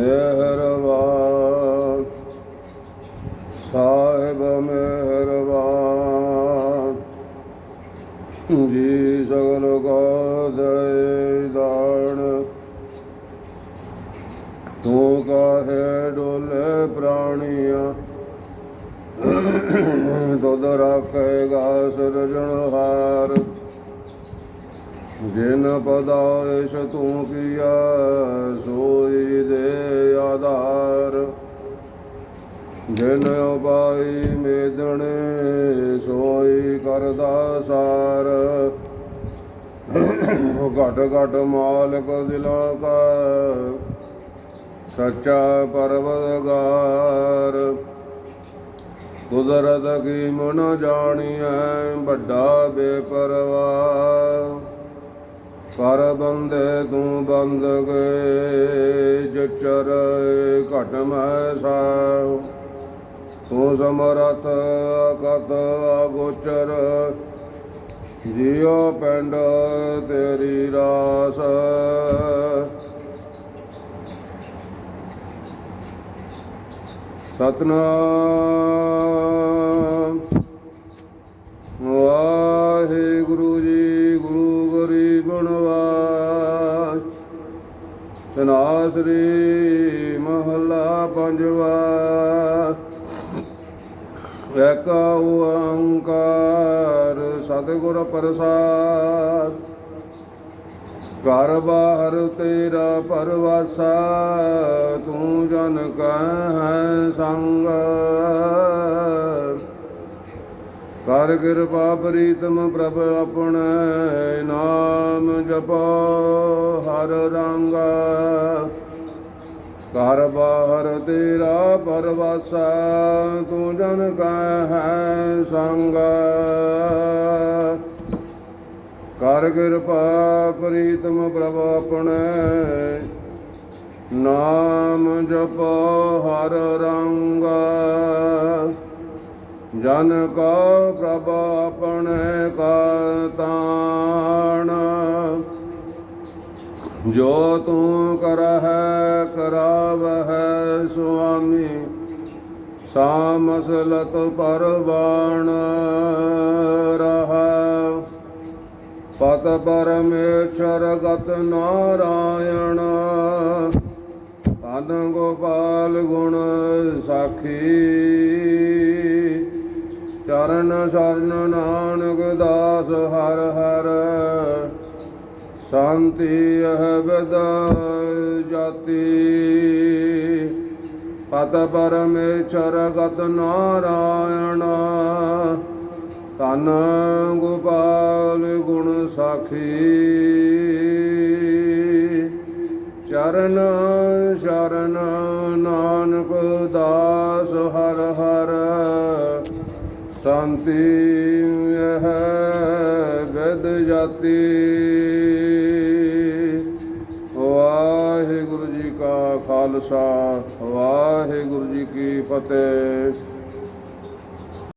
ਮਿਹਰਬਾਨ। ਸਾਹਿਬ ਮਿਹਰਬਾਨ। ਜੀ ਸਗਲ ਕੋ ਦੇ ਦਾਣ ਤੂੰ ਕਾਹੇ ਡੋਲੇ ਪ੍ਰਾਣੀਆਂ? ਦੁੱਧ ਰੱਖੇਗਾ ਸਿਰਜਣਹਾਰ। ਜਿਨ ਪਦਾਇਸ਼ ਤੂੰ ਕੀਆ ਸੋਈ ਦੇ ਆਧਾਰ। ਜਿਨ ਉਪਾਈ ਮੇਦਣੇ, ਸੋਈ ਕਰਦਾ ਸਾਰ। ਘਟ ਘਟ ਮਾਲਕ ਦਿਲਾਂ ਕਾ, ਸੱਚਾ ਪਰਵਦਗਾਰ ਕੁਦਰਤ ਕੀ ਮਨ ਜਾਣੀਐ, ਵੱਡਾ ਬੇਪਰਵਾਹ। ਕਰ ਬੰਦੇ ਤੂੰ ਬੰਦ ਗਏ ਜਚਰ ਘਟ ਮੈਂ ਸਾਉ। ਤੂੰ ਸਮਰਥ ਕਤ ਅਗੋਚਰ, ਜਿਉ ਪਿੰਡ ਤੇਰੀ ਰਾਸ। ਸਤਨਾਮ ਤਨਾਸਰੀ ਮਹਲਾ ਪੰਜਵਾ। ਏਕ ਓੰਕਾਰ ਸਤਿਗੁਰ ਪ੍ਰਸਾਦ। ਘਰ ਬਾਹਰ ਤੇਰਾ ਪਰਵਾਸਾ, ਤੂੰ ਜਨ ਕੈ ਸੰਗ। ਕਰ ਕਿਰਪਾ ਪ੍ਰੀਤਮ ਪ੍ਰਭ ਆਪਣੇ ਨਾਮ ਜਪੋ, ਹਰ ਰੰਗਾ। ਘਰ ਬਾਹਰ ਤੇਰਾ ਪਰਵਾਸਾ, ਤੂੰ ਜਨ ਕੈ ਹੈ ਸੰਗ। ਕਰ ਕਿਰਪਾ ਪ੍ਰੀਤਮ ਪ੍ਰਭ ਆਪਣੇ ਨਾਮ ਜਪੋ, ਹਰ ਰੰਗਾ। ਜਨ ਕੋ ਪ੍ਰਭ ਆਪਣੇ ਕਾ ਜੋ ਤੂੰ ਕਰਹਿ ਕਰਾਵਹਿ ਸੁਆਮੀ, ਸਾਮਸਲਤ ਪਰਵਾਣ ਰਹਾ। ਪਤ ਪਰਮੇਸ਼ਰ ਗਤ ਨਾਰਾਇਣ, ਤਨ ਗੋਪਾਲ ਗੁਣ ਸਾਖੀ। ਚਰਨ ਸਰਨ ਨਾਨਕ ਦਾਸ ਹਰ ਹਰ। ਸ਼ਾਂਤੀ ਹੈ ਜਾਤੀ। ਪਤ ਪਰਮੇਸ਼ਰ ਗਤ ਨਾਰਾਇਣ। ਤਨ ਗੋਪਾਲ ਗੁਣ ਸਾਖੀ। ਚਰਨ ਸ਼ਰਨ ਨਾਨਕ ਦਾਸ ਹਰ ਸ਼ਾਂਤੀ ਹੈ ਵਿਦ ਜਾਤੀ। ਵਾਹਿਗੁਰੂ ਜੀ ਕਾ ਖਾਲਸਾ ਵਾਹਿਗੁਰੂ ਜੀ ਕੀ ਫਤਿਹ।